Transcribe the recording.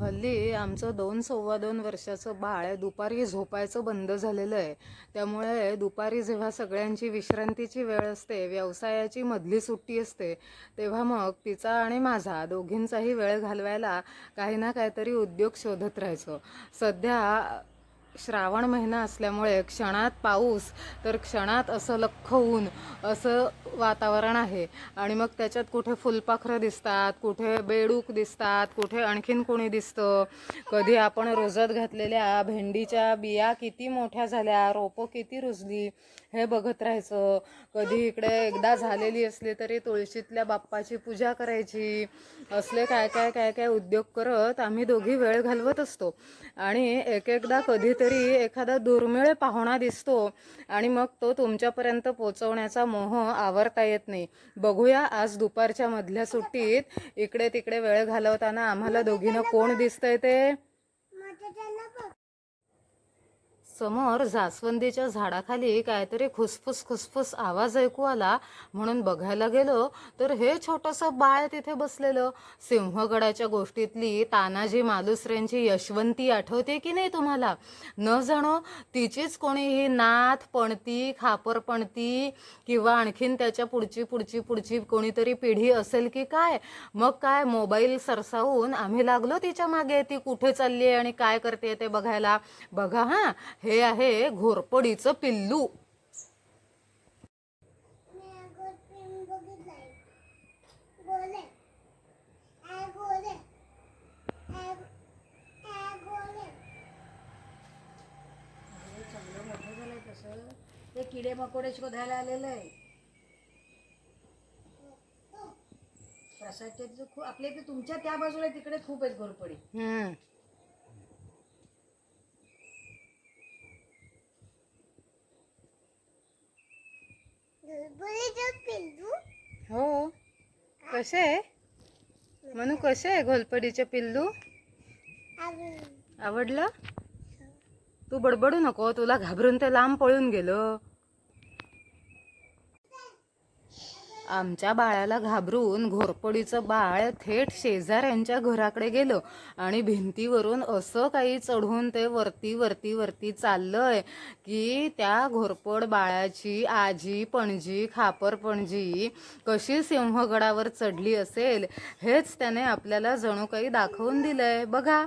हल्ली आमचं दोन सव्वा दोन वर्षाचं बाळ दुपारी झोपायचं बंद झालेलं आहे. त्यामुळे दुपारी जेव्हा सगळ्यांची विश्रांतीची वेळ असते व्यवसायाची मधली सुट्टी असते तेव्हा मग तिचा आणि माझा दोघींचाही वेळ घालवायला काही ना काहीतरी उद्योग शोधत राहायचो. सध्या श्रावण महिना असल्यामुळे क्षणात पाऊस तर क्षणात असं लख्ख ऊन असं वातावरण आहे. आणि मग त्याच्यात कुठे फुलपाखरं दिसतात कुठे बेडूक दिसतात कुठे आणखीन कोणी दिसतं? कधी आपण रोजत घातलेल्या भेंडीच्या बिया किती मोठ्या झाल्या रोपं किती रुजली हे बघत राहायचं. कधी इकडे एकदा झालेली असली तरी तुळशीतल्या बाप्पाची पूजा करायची. असले काय काय काय काय उद्योग करत आम्ही दोघी वेळ घालवत असतो. आणि एक एकदा कधीतरी एखादा दुर्मिळ पाहुणा दिसतो आणि मग तो तुमच्यापर्यंत पोचवण्याचा मोह आवरता येत नाही. बघूया आज दुपारच्या मधल्या सुट्टीत इकडे तिकडे वेळ घालवताना आम्हाला दोघींना कोण दिसतंय ते? समोर जास्वंदीच्या झाडाखाली काहीतरी खुसफुस खुसफुस आवाज ऐकू आला. म्हणून बघायला गेलो तर हे छोटंसं बाळ तिथे बसलेलं. सिंहगडाच्या गोष्टीतली तानाजी मालुसरेंची यशवंती आठवते की नाही तुम्हाला? न जाणो तिचीच कोणीही नाथ पणती खापर पणती किंवा आणखीन त्याच्या पुढची पुढची पुढची कोणीतरी पिढी असेल की काय? मग काय मोबाईल सरसावून आम्ही लागलो तिच्यामागे? ती कुठे चालली आहे आणि काय करते ते बघायला? बघा हां. हे आहे घोरपडीचं पिल्लू. ते किडे मकोडे शोधायला आलेलं आहे. प्रसादच्या खूप आपल्या इथे तुमच्या त्या बाजूला तिकडे खूप आहेत घोरपडी. हो. कसे आहे? म्हणू कसे आहे घोलपडीचे पिल्लू? आवडलं? तू बडबडू नको तुला घाबरून ते लांब पळून गेलं. आमच्या बाळाला घाबरून घोरपडीचं बाळ थेट शेजाऱ्यांच्या घराकडे गेलं आणि भिंतीवरून असं काही चढून ते वरती वरती वरती चाललंय की त्या घोरपड बाळाची आजी पणजी खापर पणजी कशी सिंहगडावर चढली असेल हेच त्याने आपल्याला जणू काही दाखवून दिलंय. बघा.